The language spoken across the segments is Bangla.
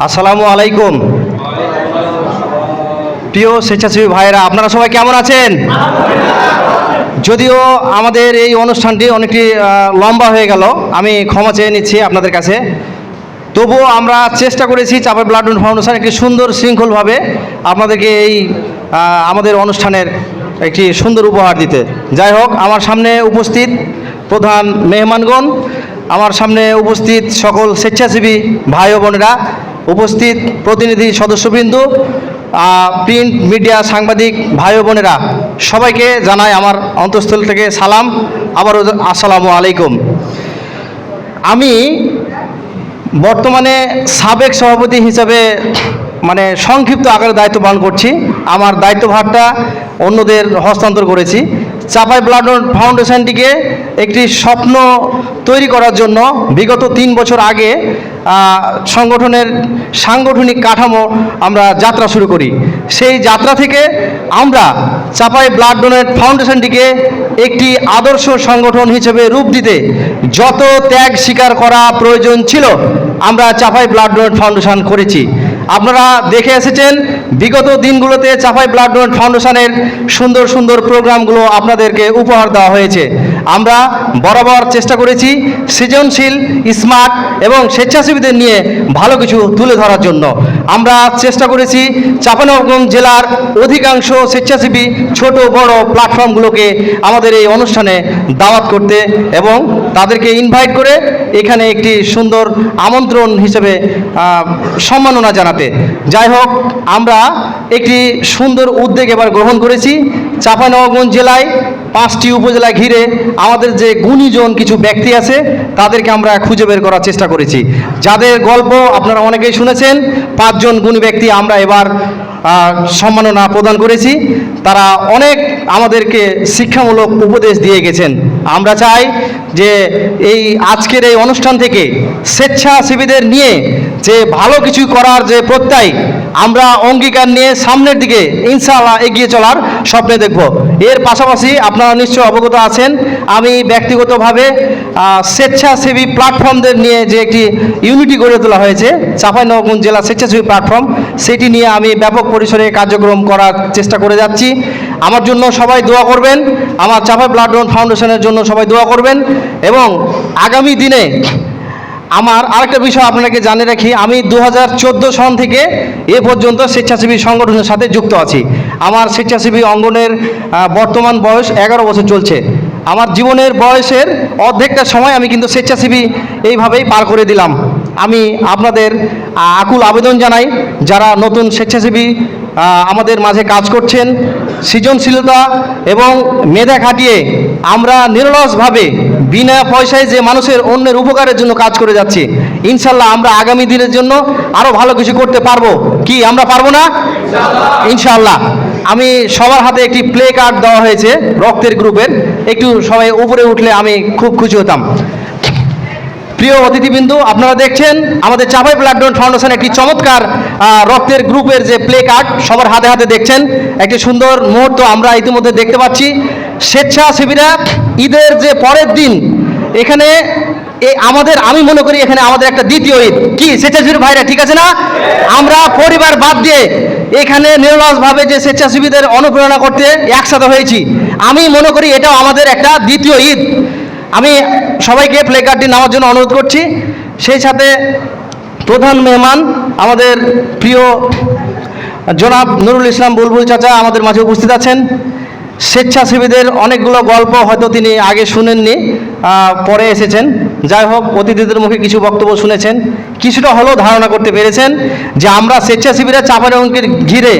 আসসালামু আলাইকুম। প্রিয় স্বেচ্ছাসেবী ভাইয়েরা, আপনারা সবাই কেমন আছেন? যদিও আমাদের এই অনুষ্ঠানটি অনেকটি লম্বা হয়ে গেল, আমি ক্ষমা চেয়ে নিচ্ছি আপনাদের কাছে। তবুও আমরা চেষ্টা করেছি চাপা ব্লাড ফাউন্ডেশন একটি সুন্দর শৃঙ্খলভাবে আপনাদেরকে এই আমাদের অনুষ্ঠানের একটি সুন্দর উপহার দিতে। যাই হোক, আমার সামনে উপস্থিত প্রধান মেহমানগণ, আমার সামনে উপস্থিত সকল স্বেচ্ছাসেবী ভাই ও বোনেরা উপস্থিত প্রতিনিধি সদস্যবৃন্দ প্রিন্ট মিডিয়া সাংবাদিক ভাই বোনেরা, সবাইকে জানাই আমার অন্তঃস্থল থেকে সালাম। আবারও আসসালামু আলাইকুম। আমি বর্তমানে সাবেক সভাপতি হিসাবে মানে সংক্ষিপ্ত আকারে দায়িত্ব পালন করছি। আমার দায়িত্বভারটা অন্যদের হস্তান্তর করেছি। চাপাই ব্লাড ফাউন্ডেশনটিকে একটি স্বপ্ন তৈরি করার জন্য বিগত তিন বছর আগে সংগঠনের সাংগঠনিক কাঠামো আমরা যাত্রা শুরু করি। সেই যাত্রা থেকে আমরা চাপাই ব্লাড ডোনেট ফাউন্ডেশনটিকে একটি আদর্শ সংগঠন হিসেবে রূপ দিতে যত ত্যাগ স্বীকার করা প্রয়োজন ছিল, আমরা চাপাই ব্লাড ডোনেট ফাউন্ডেশন করেছি। আপনারা দেখে এসেছেন বিগত দিনগুলোতে চাপাই ব্লাড ডোনেট ফাউন্ডেশনের সুন্দর সুন্দর প্রোগ্রামগুলো আপনাদেরকে উপহার দেওয়া হয়েছে। আমরা বরাবর চেষ্টা করেছি সৃজনশীল, স্মার্ট এবং স্বেচ্ছাসেবীদের নিয়ে ভালো কিছু তুলে ধরার জন্য। আমরা চেষ্টা করেছি চাপানগঞ্জ জেলার অধিকাংশ স্বেচ্ছাসেবী ছোট বড় প্ল্যাটফর্মগুলোকে আমাদের এই অনুষ্ঠানে দাওয়াত করতে এবং তাদেরকে ইনভাইট করে এখানে একটি সুন্দর আমন্ত্রণ হিসেবে সম্মাননা জানাতে। যাই হোক, আমরা একটি সুন্দর উদ্যোগ এবার গ্রহণ করেছি। চাঁপানগঞ্জ জেলায় পাঁচটি উপজেলা ঘিরে আমাদের যে গুণীজন কিছু ব্যক্তি আছে, তাদেরকে আমরা খুঁজে বের করার চেষ্টা করেছি। যাদের গল্প আপনারা অনেকেই শুনেছেন, পাঁচজন গুণী ব্যক্তি আমরা এবার সম্মাননা প্রদান করেছি। তারা অনেক আমাদেরকে শিক্ষামূলক উপদেশ দিয়ে গেছেন। আমরা চাই যে এই আজকের এই অনুষ্ঠান থেকে স্বেচ্ছাসেবীদের নিয়ে যে ভালো কিছু করার যে প্রত্যয়, আমরা অঙ্গীকার নিয়ে সামনের দিকে ইনশাআল্লাহ এগিয়ে চলার স্বপ্নে দেখব। এর পাশাপাশি আপনারা নিশ্চয় অবগত আছেন, আমি ব্যক্তিগতভাবে স্বেচ্ছাসেবী প্ল্যাটফর্মদের নিয়ে যে একটি ইউনিটি গড়ে তোলা হয়েছে, চাঁপাইনবাবগঞ্জ জেলা স্বেচ্ছাসেবী প্ল্যাটফর্ম, সেটি নিয়ে আমি ব্যাপক পরিসরে কার্যক্রম করার চেষ্টা করে যাচ্ছি। আমার জন্য সবাই দোয়া করবেন, আমার চাপাই ব্লাড ডোন ফাউন্ডেশনের জন্য সবাই দোয়া করবেন এবং আগামী দিনে আমার আরেকটা বিষয় আপনাকে জানিয়ে রাখি, আমি দু হাজার চোদ্দ সন থেকে এ পর্যন্ত স্বেচ্ছাসেবী সংগঠনের সাথে যুক্ত আছি। আমার স্বেচ্ছাসেবী অঙ্গনের বর্তমান বয়স এগারো বছর চলছে। আমার জীবনের বয়সের অর্ধেকটা সময় আমি কিন্তু স্বেচ্ছাসেবী এইভাবেই পার করে দিলাম। আমি আপনাদের আকুল আবেদন জানাই, যারা নতুন স্বেচ্ছাসেবী আমাদের মাঝে কাজ করছেন সৃজনশীলতা এবং মেধা খাটিয়ে আমরা নিরলসভাবে বিনা পয়সায় যে মানুষের অন্যের উপকারের জন্য কাজ করে যাচ্ছি, ইনশাল্লাহ আমরা আগামী দিনের জন্য আরও ভালো কিছু করতে পারব। কি, আমরা পারব না? ইনশাল্লাহ। আমি সবার হাতে একটি প্লে কার্ড দেওয়া হয়েছে রক্তের গ্রুপের। একটু সবাই উপরে উঠলে আমি খুব খুশি হতাম। প্রিয় অতিথিবৃন্দু, আপনারা দেখছেন আমাদের চাপাই ব্লাড ডোনেট ফাউন্ডেশন একটি চমৎকার রক্তের গ্রুপের যে প্লে কার্ড, সবার হাতে হাতে দেখছেন। একটি সুন্দর মুহূর্ত আমরা ইতিমধ্যে দেখতে পাচ্ছি। স্বেচ্ছাসেবীরা ঈদের যে পরের দিন, এখানে আমাদের, আমি মনে করি এখানে আমাদের একটা দ্বিতীয় ঈদ। কি স্বেচ্ছাসেবী ভাইরা, ঠিক আছে না? আমরা পরিবার বাদ দিয়ে এখানে নিরলসভাবে যে স্বেচ্ছাসেবীদের অনুপ্রেরণা করতে একসাথে হয়েছি। আমি মনে করি এটাও আমাদের একটা দ্বিতীয় ঈদ। আমি সবাইকে প্লে কার্ডটি নেওয়ার জন্য অনুরোধ করছি। সেই সাথে প্রধান মেহমান, আমাদের প্রিয় জনাব নুরুল ইসলাম বুলবুল চাচা আমাদের মাঝে উপস্থিত আছেন। স্বেচ্ছাসেবীদের অনেকগুলো গল্প হয়তো তিনি আগে শুনেননি পরে এসেছেন। যাই হোক, অতিথিদের মুখে কিছু বক্তব্য শুনেছেন। কিছুটা হলেও ধারণা করতে পেরেছেন যে আমরা স্বেচ্ছাসেবীরা চাপার অঙ্কের ঘিরে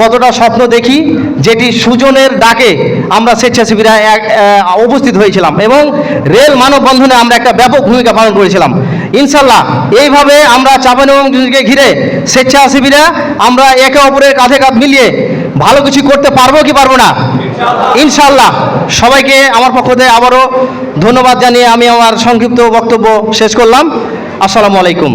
কতটা স্বপ্ন দেখি, যেটি সুজনের ডাকে আমরা স্বেচ্ছাসেবীরা উপস্থিত হয়েছিলাম এবং রেল মানববন্ধনে আমরা একটা ব্যাপক ভূমিকা পালন করেছিলাম। ইনশাল্লাহ, এইভাবে আমরা চাপানগঞ্জকে ঘিরে স্বেচ্ছাসেবীরা আমরা একে অপরের কাঁধে কাঁধ মিলিয়ে ভালো কিছু করতে পারব কি পারব না? ইনশাল্লাহ সবাইকে আমার পক্ষ থেকে আবারও ধন্যবাদ জানিয়ে আমি আমার সংক্ষিপ্ত বক্তব্য শেষ করলাম। আসসালামু আলাইকুম।